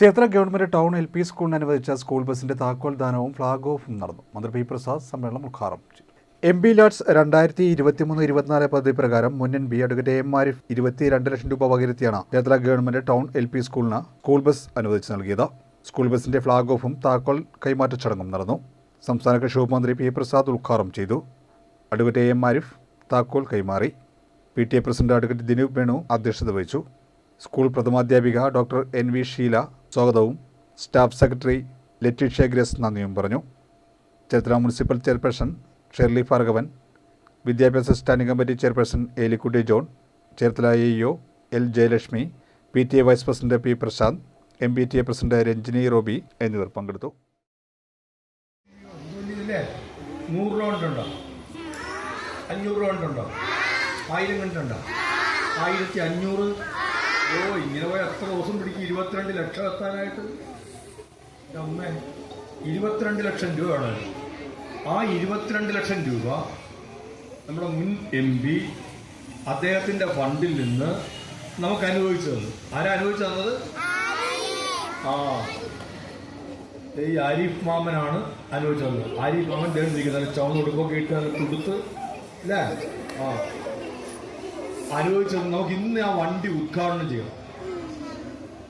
Chethra government town L P സ്കൂളിന് അനുവദിച്ച school ബസിന്റെ താക്കോൽ ദാനവും ഫ്ളാഗ് ഓഫും നടന്നു. മന്ത്രി പി പ്രസാദ് സമ്മേളനം ഉദ്ഘാടനം ചെയ്തു. എം ബി ലാഡ്സ് രണ്ടായിരത്തി ഇരുപത്തിമൂന്ന് ഇരുപത്തിനാല് പദ്ധതി പ്രകാരം M B advocate M Arif ഇരുപത്തിരണ്ട് ലക്ഷം രൂപ വകയിരുത്തിയാണ് Chethra government town L P സ്കൂളിന് സ്കൂൾ ബസ് അനുവദിച്ച് നൽകിയത്. സ്കൂൾ ബസിന്റെ ഫ്ളാഗ് ഓഫും താക്കോൽ കൈമാറ്റ ചടങ്ങും നടന്നു. സംസ്ഥാന കൃഷി വകുപ്പ് മന്ത്രി പി പ്രസാദ് ഉദ്ഘാടനം ചെയ്തു. അഡ്വക്കേറ്റ് എം ആരിഫ് താക്കോൽ കൈമാറി. P T A president advocate Dineep Venu അധ്യക്ഷത വഹിച്ചു. സ്കൂൾ പ്രഥമാധ്യാപിക ഡോക്ടർ എൻ വി ഷീല സ്വാഗതവും. സ്റ്റാഫ് സെക്രട്ടറി ലെറ്റിഷ്യ ഗ്രസ് നന്ദിയും പറഞ്ഞു. Chethra municipal chairperson Shirley Bhargavan വിദ്യാഭ്യാസ standing committee chairperson Elikutty John Cherthala A E O L Jayalakshmi P T A vice president P Prashanth M P T A president Ranjini Roby എന്നിവർ പങ്കെടുത്തു. നൂറ് രൂപ ഉണ്ടോ? അഞ്ഞൂറ് രൂപ ഉണ്ടോ? ആയിരത്തി അഞ്ഞൂറ്? എത്ര ദിവസം പിടിക്കും? ഇരുപത്തിരണ്ട് ലക്ഷം എത്താനായിട്ട്? അമ്മേ ഇരുപത്തിരണ്ട് ലക്ഷം രൂപയാണ്. ആ ഇരുപത്തിരണ്ട് ലക്ഷം രൂപ നമ്മുടെ മുൻ എം പി അദ്ദേഹത്തിന്റെ ഫണ്ടിൽ നിന്ന് നമുക്ക് അനുഭവിച്ചു തന്നു. ആരാ അനുഭവിച്ചു തന്നത്? ആ. ഈ ആരിഫ് മാമനാണ് അനുഭവിച്ചു തന്നത്. ആരിഫ് മാമൻ ദേണ്ടിരിക്കുന്നത് ചവന്ന് ഉടുപ്പൊക്കെ ഇട്ട് അത് കൊടുത്ത് അല്ലേ? ആ. അനുഭവിച്ചത് നമുക്ക് ഇന്ന് ആ വണ്ടി ഉദ്ഘാടനം ചെയ്യണം.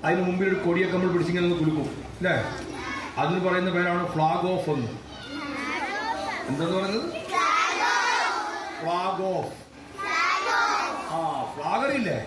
അതിന് മുമ്പിൽ ഒരു കൊടിയൊക്കെ നമ്മൾ പിടിച്ചിങ്ങനെ ഒന്ന് കുലുക്കും. അല്ലേ അതിന് പറയുന്ന പേരാണ് ഫ്ലാഗ് ഓഫ് എന്ന്. എന്താന്ന് പറയുന്നത്? Flag off. ആ ഫ്ലാഗ് അറിയില്ലേ?